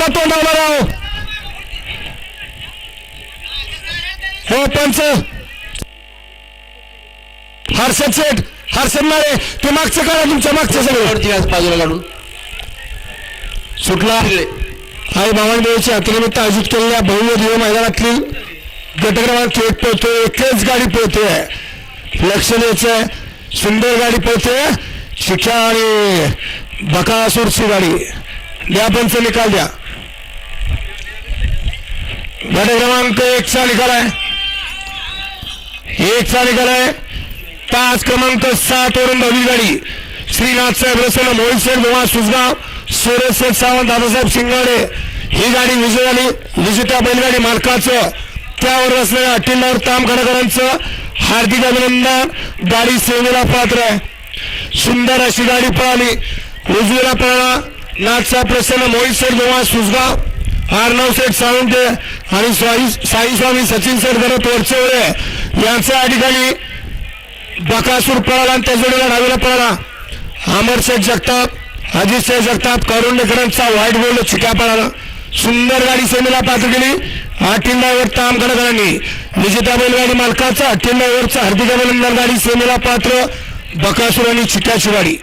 हातातला तोंडावला राव हो पंच. हर्षद शेठ हर्षद माळे ते मागचं करा तुमच्या मागचं सगळं. बाजूला काढून. सुटला? आई बाबांदेवीच्या यात्रेनिमित्त आयोजित केलेल्या भव्य दिव्य मैदानातील गट क्रमांक एक पळतोय एकच गाडी पळतोय लक्ष द्यायचंय सुंदर गाडी पळते शिक्षा आणि बकासूरची गाडी. द्या पंच निकाल द्या. गट क्रमांक एकचा निकाल आहे. एक निकाल आहे. तास क्रमांक सात वरून नवी गाडी. श्रीनाथ साहेब रसन मोहित शेठ भोमा सुजगाव सुरेश शेठ सावंत दादासाहेब शिंगाडे. ही गाडी विजय झाली. विजेत्या बैलगाडी मालकाचं त्यावर असलेल्या अट्टिंदावर ताम खडकरांचं हार्दिक अभिनंदन. गाडी सेवेला पात्र आहे. सुंदर अशी गाडी पळाली. उजवीला पळाला. नाथसाहेब प्रसन्न मोहित शेठ भोमा सुजगाव. अर्णव शेठ सावंत आणि साई साई स्वामी सचिन शेठ गरत वरचेवळे यांच्या या ठिकाणी बकासूर पळाला आणि त्या जोडीला डावीला पळाला. अमर शेठ जगताप अजित शेठ जगताप करुणेकरांचा व्हाईट बोर्ड चिक्या पळाला. सुंदर गाडी सेमीला पात्र केली. अठ्ठ्याण्णवर ताम गडकरांनी विजेता बैलगाडी मालकाचा अठ्ठ्याण्णवरचा हार्दिक अभिनंदन गाडी सेमीला पात्र. बकासूर आणि चिक्याची गाडी.